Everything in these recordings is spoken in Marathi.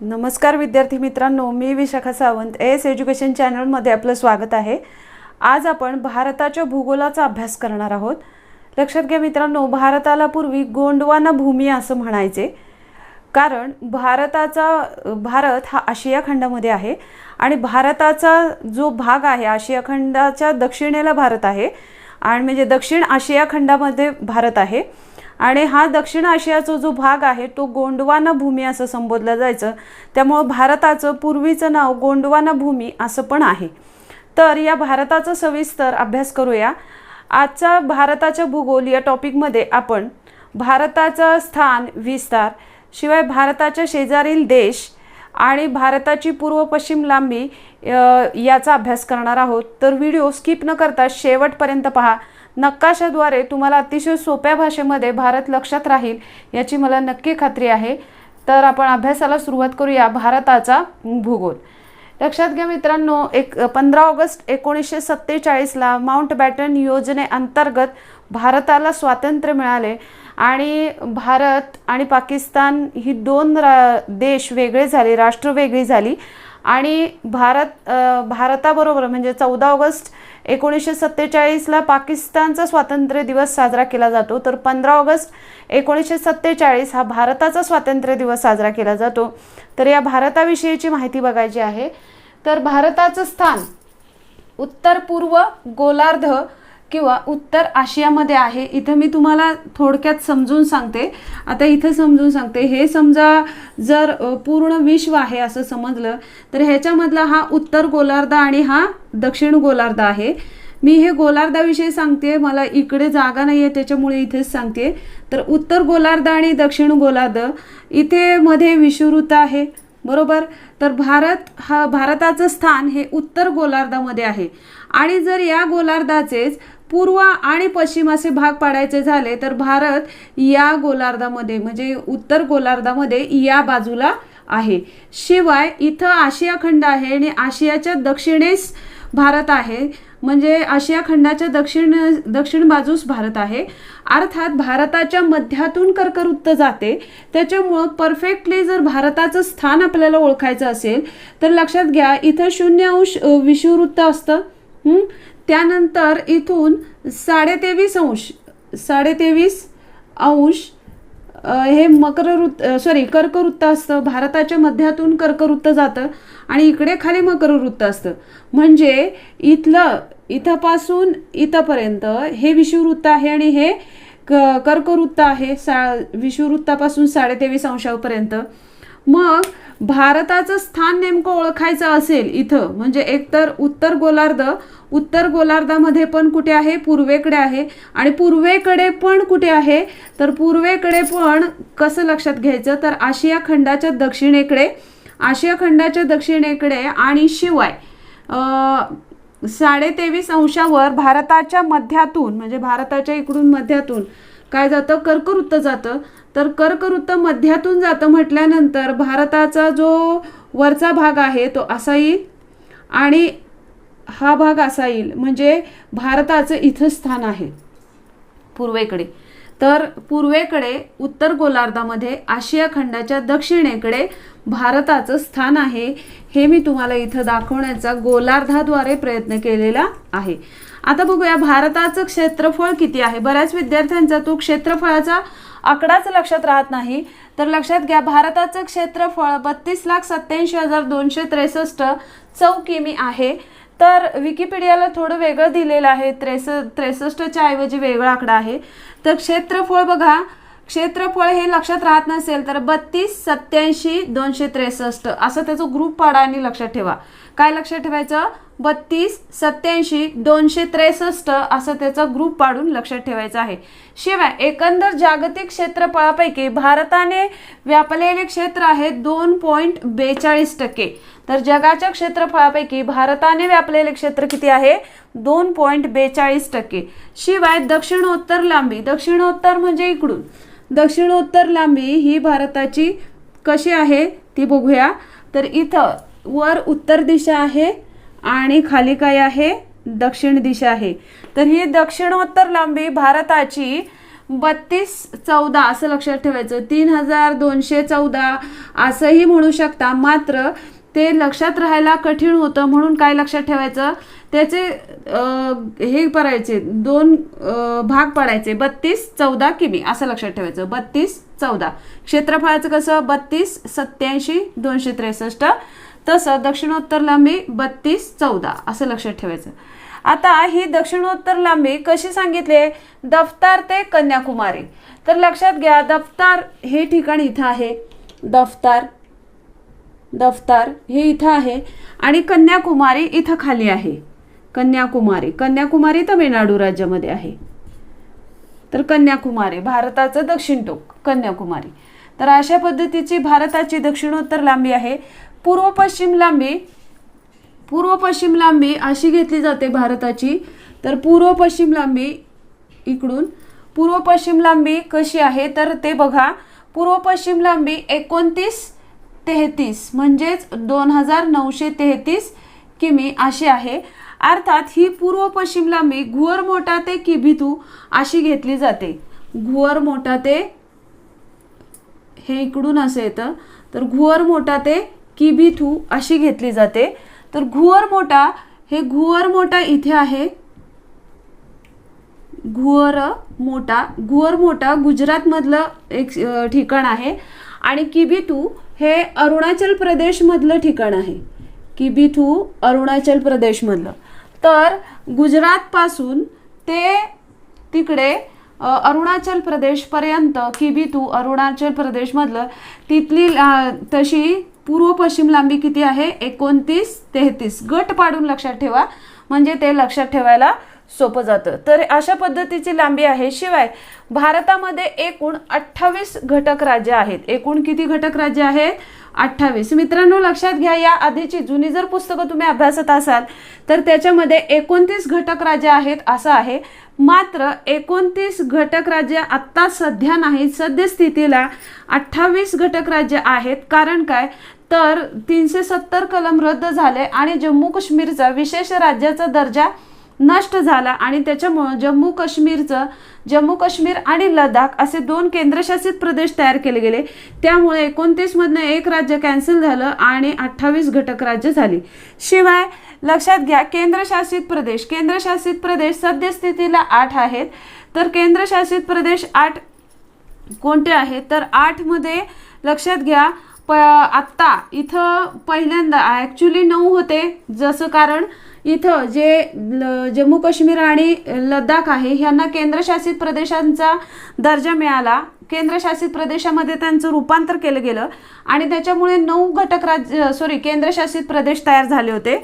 नमस्कार विद्यार्थी मित्रांनो मी विशाखा सावंत एस एज्युकेशन चॅनलमध्ये आपलं स्वागत आहे. आज आपण भारताच्या भूगोलाचा अभ्यास करणार आहोत. लक्षात घ्या मित्रांनो भारताला पूर्वी गोंडवाना भूमी असं म्हणायचे. कारण भारताचा भारत हा आशिया खंडामध्ये आहे आणि भारताचा जो भाग आहे आशिया खंडाच्या दक्षिणेला भारत आहे. आणि म्हणजे दक्षिण आशिया खंडामध्ये भारत आहे. आणि हा दक्षिण आशियाचा जो भाग आहे तो गोंडवाना भूमी असं संबोधलं जायचं. त्यामुळं भारताचं पूर्वीचं नाव गोंडवाना भूमी असं पण आहे. तर या भारताचा सविस्तर अभ्यास करूया. आजचा भारताच्या भूगोल या टॉपिकमध्ये आपण भारताचं स्थान विस्तार शिवाय भारताच्या शेजारील देश आणि भारताची पूर्व पश्चिम लांबी याचा अभ्यास करणार आहोत. तर व्हिडिओ स्किप न करता शेवटपर्यंत पहा. नकाशाद्वारे तुम्हाला अतिशय सोप्या भाषेमध्ये भारत लक्षात राहील याची मला नक्की खात्री आहे. तर आपण अभ्यासाला सुरुवात करूया भारताचा भूगोल. लक्षात घ्या मित्रांनो एक पंधरा ऑगस्ट एकोणीसशे सत्तेचाळीसला माउंट बॅटन योजनेअंतर्गत भारताला स्वातंत्र्य मिळाले आणि भारत आणि पाकिस्तान ही दोन रा देश वेगळे झाले राष्ट्र वेगळी झाली. आणि भारत भारताबरोबर म्हणजे चौदा ऑगस्ट एकोणीसशे सत्तेचाळीसला पाकिस्तानचा स्वातंत्र्य दिवस साजरा केला जातो. तर पंधरा ऑगस्ट एकोणीसशे सत्तेचाळीस हा भारताचा स्वातंत्र्य दिवस साजरा केला जातो. तर या भारताविषयीची माहिती बघायची आहे. तर भारताचं स्थान उत्तर पूर्व गोलार्ध किंवा उत्तर आशियामध्ये आहे इथं मी तुम्हाला थोडक्यात समजून सांगते. आता इथं समजून सांगते. हे समजा जर पूर्ण विश्व आहे असं समजलं तर ह्याच्यामधला हा उत्तर गोलार्ध आणि हा दक्षिण गोलार्ध आहे. मी हे गोलार्धाविषयी सांगते मला इकडे जागा नाही आहे त्याच्यामुळे इथेच सांगते. तर उत्तर गोलार्ध आणि दक्षिण गोलार्ध इथे मध्ये विषुवृत्त आहे. बरोबर? तर भारत हा भारताचं स्थान हे उत्तर गोलार्धामध्ये आहे. आणि जर या गोलार्धाचेच पूर्व आणि पश्चिम असे भाग पाडायचे झाले तर भारत या गोलार्धामध्ये म्हणजे उत्तर गोलार्धामध्ये या बाजूला आहे. शिवाय इथं आशिया खंड आहे आणि आशियाच्या दक्षिणेस भारत आहे. म्हणजे आशिया खंडाच्या दक्षिण दक्षिण बाजूस भारत आहे. अर्थात भारताच्या मध्यातून कर्कवृत्त जाते. त्याच्यामुळं परफेक्टली जर भारताचं स्थान आपल्याला ओळखायचं असेल तर लक्षात घ्या इथं शून्य अंश विषुववृत्त असतं. त्यानंतर इथून साडेतेवीस अंश साडेतेवीस अंश हे मकरवृत्त सॉरी कर्कवृत्त असतं. भारताच्या मध्यातून कर्कवृत्त जातं आणि इकडे खाली मकरवृत्त असतं. म्हणजे इथलं इथंपासून इथंपर्यंत हे विषुववृत्त आहे आणि हे क कर्कवृत्त आहे. सा विषुववृत्तापासून साडेतेवीस अंशापर्यंत. मग भारताचं स्थान नेमकं ओळखायचं असेल इथं म्हणजे एकतर उत्तर गोलार्ध उत्तर गोलार्धामध्ये पण कुठे आहे? पूर्वेकडे आहे. आणि पूर्वेकडे पण कुठे आहे? तर पूर्वेकडे पण कसं लक्षात घ्यायचं? तर आशिया खंडाच्या दक्षिणेकडे आशिया खंडाच्या दक्षिणेकडे आणि शिवाय साडेतेवीस अंशावर भारताच्या मध्यातून म्हणजे भारताच्या इकडून मध्यातून काय जातं? कर्कवृत्त जातं. तर कर्कवृत्त मध्यातून जातं म्हटल्यानंतर भारताचा जो वरचा भाग आहे तो असा येईल. आणि हा भाग असा येईल म्हणजे भारताचं इथं स्थान आहे. पूर्वेकडे. तर पूर्वेकडे उत्तर गोलार्धामध्ये आशिया खंडाच्या दक्षिणेकडे भारताचं स्थान आहे हे मी तुम्हाला इथं दाखवण्याचा गोलार्धाद्वारे प्रयत्न केलेला आहे. आता बघूया भारताचं क्षेत्रफळ किती आहे? बऱ्याच विद्यार्थ्यांचा तो क्षेत्रफळाचा आकडाच लक्षात राहत नाही. तर लक्षात घ्या भारताचं क्षेत्रफळ बत्तीस लाख सत्त्याऐंशी हजार दोनशे त्रेसष्ट चौ किमी आहे. तर विकिपीडियाला थोडं वेगळं दिलेलं आहे त्रेस त्रेसष्टच्या ऐवजी वेगळा आकडा आहे. तर क्षेत्रफळ बघा क्षेत्रफळ हे लक्षात राहत नसेल तर बत्तीस सत्याऐंशी दोनशे त्रेसष्ट असं त्याचं ग्रुप पाडा आणि लक्षात ठेवा. काय लक्षात ठेवायचं? बत्तीस सत्याऐंशी दोनशे त्रेसष्ट असं त्याचा ग्रुप पाडून लक्षात ठेवायचं आहे. शिवाय एकंदर जागतिक क्षेत्रफळापैकी भारताने व्यापलेले क्षेत्र आहे दोन पॉईंट बेचाळीस टक्के. तर जगाच्या क्षेत्रफळापैकी भारताने व्यापलेले क्षेत्र किती आहे? दोन पॉईंट बेचाळीस टक्के. शिवाय दक्षिणोत्तर लांबी दक्षिणोत्तर म्हणजे इकडून. दक्षिणोत्तर लांबी ही भारताची कशी आहे ती बघूया. तर इथं वर उत्तर दिशा आहे. आणि खाली काय आहे? दक्षिण दिशा आहे. तर ही दक्षिणोत्तर लांबी भारताची बत्तीस चौदा असं लक्षात ठेवायचं. तीन हजार दोनशे चौदा असंही म्हणू शकता. मात्र ते लक्षात राहायला कठीण होतं म्हणून काय लक्षात ठेवायचं? त्याचे हे करायचे दोन भाग पडायचे. बत्तीस चौदा किमी असं लक्षात ठेवायचं. बत्तीस चौदा. क्षेत्रफळाचं कसं? बत्तीस सत्याऐंशी दोनशे त्रेसष्ट. तसं दक्षिणोत्तर लांबी बत्तीस चौदा असं लक्षात ठेवायचं. आता ही दक्षिणोत्तर लांबी कशी सांगितली दफ्तार ते कन्याकुमारी. तर लक्षात घ्या दफ्तार हे ठिकाण इथं आहे. दफ्तार दफ्तार हे इथं आहे आणि कन्याकुमारी इथं खाली आहे. कन्याकुमारी कन्याकुमारी तमिळनाडू राज्यामध्ये आहे. तर कन्याकुमारी भारताचं दक्षिण टोक कन्याकुमारी. तर अशा पद्धतीची भारताची दक्षिणोत्तर लांबी आहे. पूर्व पश्चिम लांबी पूर्व पश्चिम लांबी अशी घेतली जाते भारताची. तर पूर्व पश्चिम लांबी इकडून. पूर्व पश्चिम लांबी कशी आहे? तर ते बघा. पूर्व पश्चिम लांबी एकोणतीस तेहतीस म्हणजेच दोन हजार नऊशे तेहतीस किमी अशी आहे. अर्थात ही पूर्व पश्चिम लांबी घुअर मोठा ते किभितू अशी घेतली जाते. घुअर मोठा ते हे इकडून असं येतं. तर घुअर मोठा ते किबिथू अशी घेतली जाते. तर घुअर मोठा हे घुअर मोठा इथे आहे. घुअर मोठा घुअर मोठा गुजरातमधलं एक ठिकाण आहे. आणि किबिथू हे अरुणाचल प्रदेशमधलं ठिकाण आहे. किबिथू अरुणाचल प्रदेशमधलं. तर गुजरातपासून ते तिकडे अरुणाचल प्रदेशपर्यंत किबितू अरुणाचल प्रदेशमधलं तिथली ला- तशी पूर्व पश्चिम लांबी किती आहे? एकोणतीस तेहतीस. गट पाडून लक्षात ठेवा. म्हणजे ते लक्षात ठेवायला सोपं जातं. तर अशा पद्धतीची लांबी आहे. शिवाय भारतामध्ये एकूण अठ्ठावीस घटक राज्य आहेत. एकूण किती घटक राज्य आहेत? अठ्ठावीस. मित्रांनो लक्षात घ्या या आधीची जुनी जर पुस्तकं तुम्ही अभ्यासत असाल तर त्याच्यामध्ये एकोणतीस घटक राज्य आहेत असं आहे. मात्र एकोणतीस घटक राज्य आत्ता सध्या नाहीत सद्यस्थितीला अठ्ठावीस घटक राज्य आहेत. कारण काय? तर तीनशे सत्तर कलम रद्द झाले आणि जम्मू काश्मीरचा विशेष राज्याचा दर्जा नष्ट झाला आणि त्याच्यामुळं जम्मू काश्मीरचं जम्मू काश्मीर आणि लडाख असे दोन केंद्रशासित प्रदेश तयार केले गेले. त्यामुळे एकोणतीसमधनं एक राज्य कॅन्सल झालं आणि अठ्ठावीस घटक राज्य झाली. शिवाय लक्षात घ्या केंद्रशासित प्रदेश केंद्रशासित प्रदेश सद्यस्थितीला आठ आहेत. तर केंद्रशासित प्रदेश आठ कोणते आहेत? तर आठमध्ये लक्षात घ्या प आत्ता इथं पहिल्यांदा ॲक्च्युली नऊ होते. जसं कारण इथं जे ल जम्मू काश्मीर आणि लडाख आहे ह्यांना केंद्रशासित प्रदेशांचा दर्जा मिळाला. केंद्रशासित प्रदेशामध्ये त्यांचं रूपांतर केलं गेलं आणि त्याच्यामुळे नऊ घटक राज्य सॉरी केंद्रशासित प्रदेश तयार झाले होते.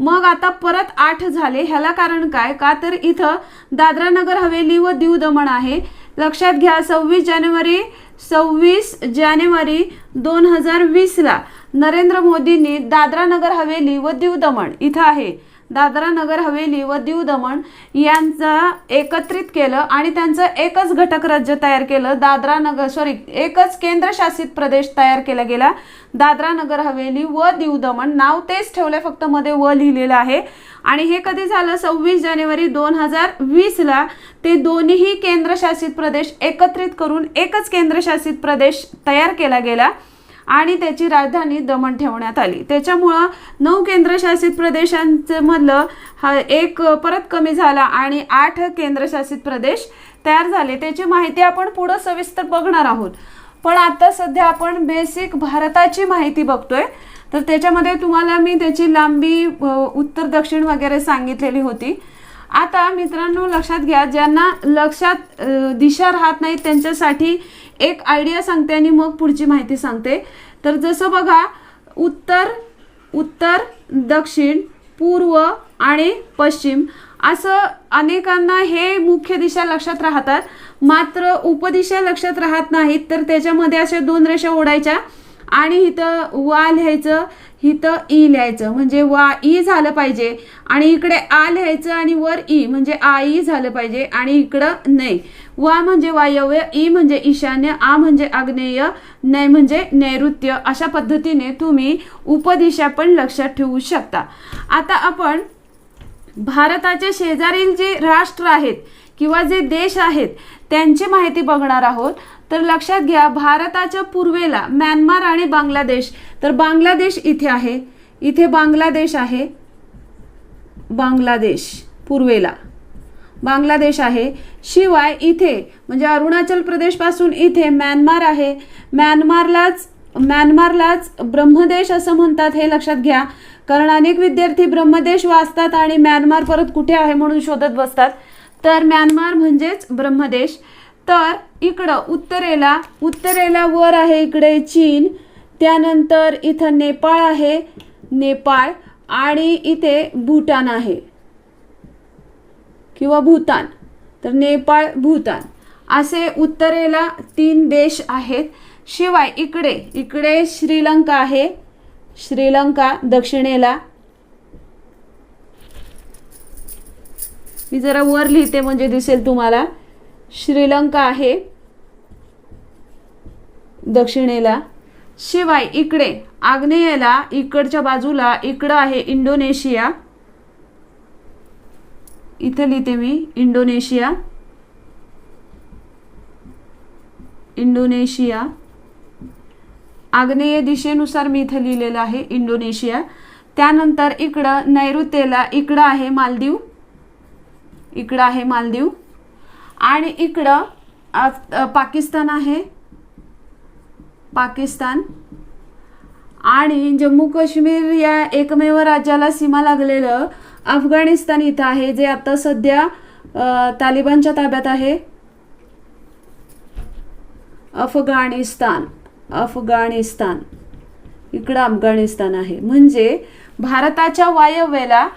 मग आता परत आठ झाले. ह्याला कारण काय? का तर इथं दादरा नगर हवेली व दीव दमण आहे. लक्षात घ्या सव्वीस जानेवारी सव्वीस जानेवारी दोन हजार वीसला नरेंद्र मोदींनी दादरा नगर हवेली व दीव दमण इथं आहे. दादरा नगर हवेली व दीव दमण यांचा एकत्रित केलं आणि त्यांचं एकच घटक राज्य तयार केलं. दादरा नगर सॉरी एकच केंद्रशासित प्रदेश तयार केला गेला. दादरा नगर हवेली व दीव दमण नाव तेच ठेवलंय फक्त मध्ये व लिहिलेलं आहे. आणि हे कधी झालं? सव्वीस जानेवारी दोन हजार वीसला. ते दोन्हीही केंद्रशासित प्रदेश एकत्रित करून एकच केंद्रशासित प्रदेश तयार केला गेला. आणि त्याची राजधानी दमण ठेवण्यात आली. त्याच्यामुळं नऊ केंद्रशासित प्रदेशांचं मधलं हा एक परत कमी झाला आणि आठ केंद्रशासित प्रदेश तयार झाले. त्याची माहिती आपण पुढं सविस्तर बघणार आहोत. पण आता सध्या आपण बेसिक भारताची माहिती बघतोय. तर त्याच्यामध्ये तुम्हाला मी त्याची लांबी उत्तर दक्षिण वगैरे सांगितलेली होती. आता मित्रांनो लक्षात घ्या ज्यांना लक्षात दिशा राहत नाही त्यांच्यासाठी एक आयडिया सांगते आणि मग पुढची माहिती सांगते. तर जसं बघा उत्तर उत्तर दक्षिण पूर्व आणि पश्चिम असं अनेकांना हे मुख्य दिशा लक्षात राहतात. मात्र उपदिशा लक्षात राहत नाहीत तर त्याच्यामध्ये अशा दोन रेषा ओढायच्या. आणि इथं वा लिहायचं इथं ई लिहायचं. म्हणजे वा ई झालं पाहिजे. आणि इकडे आ लिहायचं आणि वर ई. म्हणजे आ ई झालं पाहिजे आणि इकडं नय वा म्हणजे वायव्य ई म्हणजे ईशान्य आ म्हणजे आग्नेय नय म्हणजे नैऋत्य. अशा पद्धतीने तुम्ही उपदिशा पण लक्षात ठेवू शकता. आता आपण भारताचे शेजारील जे राष्ट्र आहेत किंवा जे देश आहेत त्यांची माहिती बघणार आहोत. तर लक्षात घ्या भारताच्या पूर्वेला म्यानमार आणि बांगलादेश तर बांगलादेश इथे आहे. इथे बांगलादेश आहे. बांगलादेश पूर्वेला. बांगलादेश आहे. शिवाय इथे म्हणजे अरुणाचल प्रदेशपासून इथे म्यानमार आहे. म्यानमारलाच म्यानमारलाच ब्रह्मदेश असं म्हणतात हे लक्षात घ्या. कारण अनेक विद्यार्थी ब्रह्मदेश वाचतात आणि म्यानमार परत कुठे आहे म्हणून शोधत बसतात. तर म्यानमार म्हणजेच ब्रह्मदेश. तर इकडं उत्तरेला उत्तरेला वर आहे इकडे चीन त्यानंतर इथं नेपाळ आहे नेपाळ आणि इथे भूटान आहे. किंवा भूतान. तर नेपाळ भूतान. असे उत्तरेला तीन देश आहेत. शिवाय इकडे इकडे श्रीलंका आहे. श्रीलंका दक्षिणेला. मी जरा वर लिहिते म्हणजे दिसेल तुम्हाला. श्रीलंका आहे. दक्षिणेला. शिवाय इकडे आग्नेयेला इकडच्या बाजूला इकडं आहे इंडोनेशिया. इथं लिहिते मी इंडोनेशिया. इंडोनेशिया. आग्नेय दिशेनुसार मी इथं लिहिलेलं आहे इंडोनेशिया. त्यानंतर इकडं नैऋत्येला इकडं आहे मालदीव. इकडं आहे मालदीव. आणि इकडं पाकिस्तान आहे. पाकिस्तान. आणि जम्मू काश्मीर या एकमेव राज्याला सीमा लागलेलं अफगाणिस्तान इथं आहे जे आता सध्या तालिबानच्या ताब्यात आहे. अफगाणिस्तान. अफगाणिस्तान. इकडं अफगाणिस्तान आहे. म्हणजे भारताच्या वायव्येला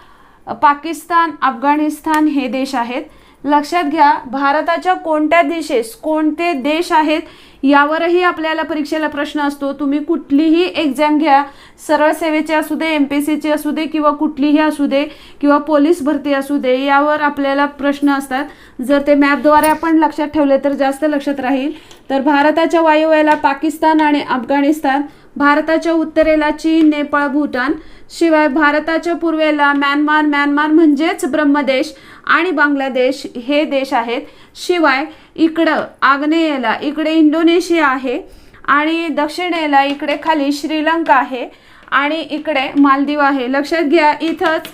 पाकिस्तान अफगाणिस्तान हे देश आहेत. लक्षात घ्या भारताच्या कोणत्या दिशेस कोणते देश आहेत यावरही आपल्याला परीक्षेला प्रश्न असतो. तुम्ही कुठलीही एक्झाम घ्या सरळ सेवेची असू दे एम पी एस सीची असू दे किंवा कुठलीही असू दे किंवा पोलीस भरती असू दे यावर आपल्याला प्रश्न असतात. जर ते मॅपद्वारे आपण लक्षात ठेवले तर जास्त लक्षात राहील. तर भारताच्या वायव्याला पाकिस्तान आणि अफगाणिस्तान भारताच्या उत्तरेला चीन नेपाळ भूटान. शिवाय भारताच्या पूर्वेला म्यानमार म्यानमार म्हणजेच ब्रह्मदेश आणि बांगलादेश हे देश आहेत. शिवाय इकडं आग्नेयेला इकडे इंडोनेशिया आहे आणि दक्षिणेला इकडे खाली श्रीलंका आहे आणि इकडे मालदीव आहे. लक्षात घ्या इथंच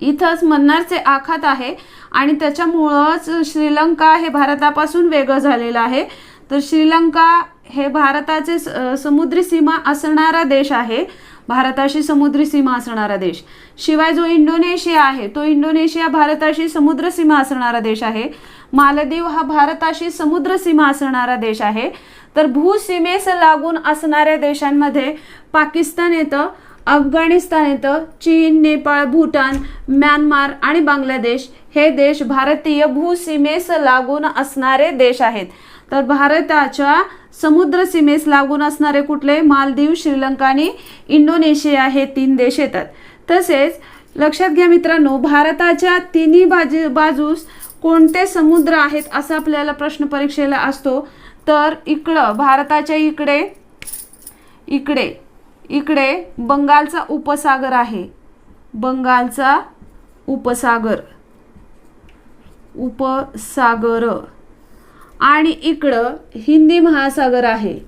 इथंच मन्नारचे आखात आहे आणि त्याच्यामुळंच श्रीलंका हे भारतापासून वेगळं झालेलं आहे. तर श्रीलंका हे भारताचे समुद्री सीमा असणारा देश आहे. भारताशी समुद्री सीमा असणारा देश. शिवाय जो इंडोनेशिया आहे तो इंडोनेशिया भारताशी समुद्र सीमा असणारा देश आहे. मालदीव हा भारताशी समुद्र सीमा असणारा देश आहे. तर भूसीमेस लागून असणाऱ्या देशांमध्ये पाकिस्तान येतं अफगाणिस्तान येतं चीन नेपाळ भूटान म्यानमार आणि बांगलादेश हे देश भारतीय भूसीमेस लागून असणारे देश आहेत. तर भारताच्या समुद्र सीमेस लागून असणारे कुठले मालदीव श्रीलंका आणि इंडोनेशिया हे तीन देश येतात. तसेच लक्षात घ्या मित्रांनो भारताच्या तिन्ही बाजू बाजूस कोणते समुद्र आहेत असा आपल्याला प्रश्न परीक्षेला असतो. तर इकडं भारताच्या इकडे इकडे इकडे बंगालचा उपसागर आहे. बंगालचा उपसागर. उपसागर. आणि इकडं हिंदी महासागर आहे.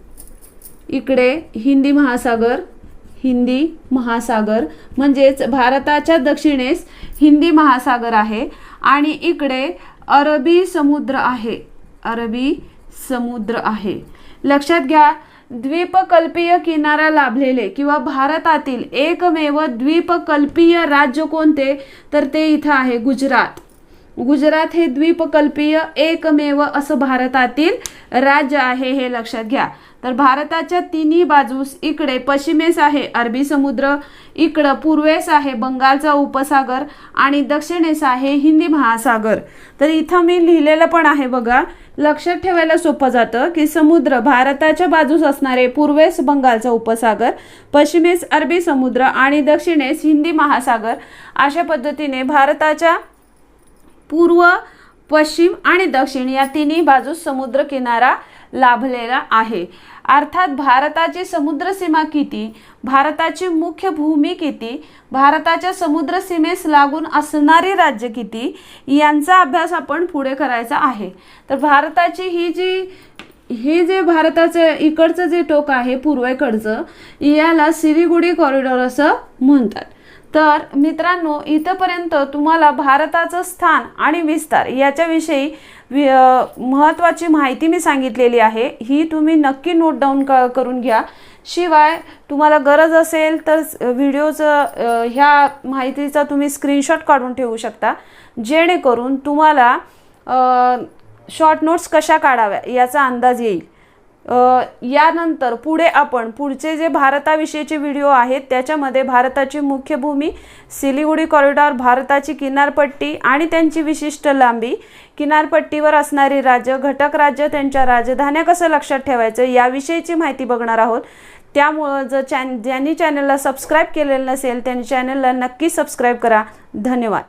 इकडे हिंदी महासागर हिंदी महासागर म्हणजेच भारताच्या दक्षिणेस हिंदी महासागर आहे आणि इकडे अरबी समुद्र आहे. अरबी समुद्र आहे. लक्षात घ्या द्वीपकल्पीय किनारा लाभलेले किंवा भारतातील एकमेव द्वीपकल्पीय राज्य कोणते? तर ते इथं आहे गुजरात. गुजरात हे द्वीपकल्पीय एकमेव असं भारतातील राज्य आहे हे लक्षात घ्या. तर भारताच्या तिन्ही बाजूस इकडे पश्चिमेस आहे अरबी समुद्र इकडं पूर्वेस आहे बंगालचा उपसागर आणि दक्षिणेस आहे हिंदी महासागर. तर इथं मी लिहिलेलं पण आहे बघा. लक्षात ठेवायला सोपं जातं की समुद्र भारताच्या बाजूस असणारे पूर्वेस बंगालचा उपसागर पश्चिमेस अरबी समुद्र आणि दक्षिणेस हिंदी महासागर अशा पद्धतीने भारताच्या पूर्व पश्चिम आणि दक्षिण या तिन्ही बाजूस समुद्र किनारा लाभलेला आहे. अर्थात भारताची समुद्र सीमा किती? भारताची मुख्य भूमी किती? भारताच्या समुद्र सीमेस लागून असणारी राज्य किती? यांचा अभ्यास आपण पुढे करायचा आहे. तर भारताची ही जी हे जे भारताचं इकडचं जे टोक आहे पूर्वेकडचं याला सिरीगुडी कॉरिडॉर असं म्हणतात. तर मित्रांनो इथंपर्यंत तुम्हाला भारताचं स्थान आणि विस्तार याच्याविषयी वि महत्त्वाची माहिती मी सांगितलेली आहे. ही तुम्ही नक्की नोट डाऊन क करून घ्या. शिवाय तुम्हाला गरज असेल तर व्हिडिओचं ह्या माहितीचा तुम्ही स्क्रीनशॉट काढून ठेवू शकता. जेणेकरून तुम्हाला शॉर्ट नोट्स कशा काढाव्या याचा अंदाज येईल. यानंतर पुढे आपण पुढचे जे भारताविषयीचे व्हिडिओ आहेत त्याच्यामध्ये भारताची मुख्य भूमी सिलिगुडी कॉरिडॉर भारताची किनारपट्टी आणि त्यांची विशिष्ट लांबी. किनारपट्टीवर असणारी राज्य घटक राज्य त्यांच्या राजधान्या कसं लक्षात ठेवायचं याविषयीची माहिती बघणार आहोत. त्यामुळं जर चॅन ज्यांनी चॅनलला सबस्क्राईब केलेलं नसेल त्यांनी चॅनलला नक्की सबस्क्राईब करा. धन्यवाद.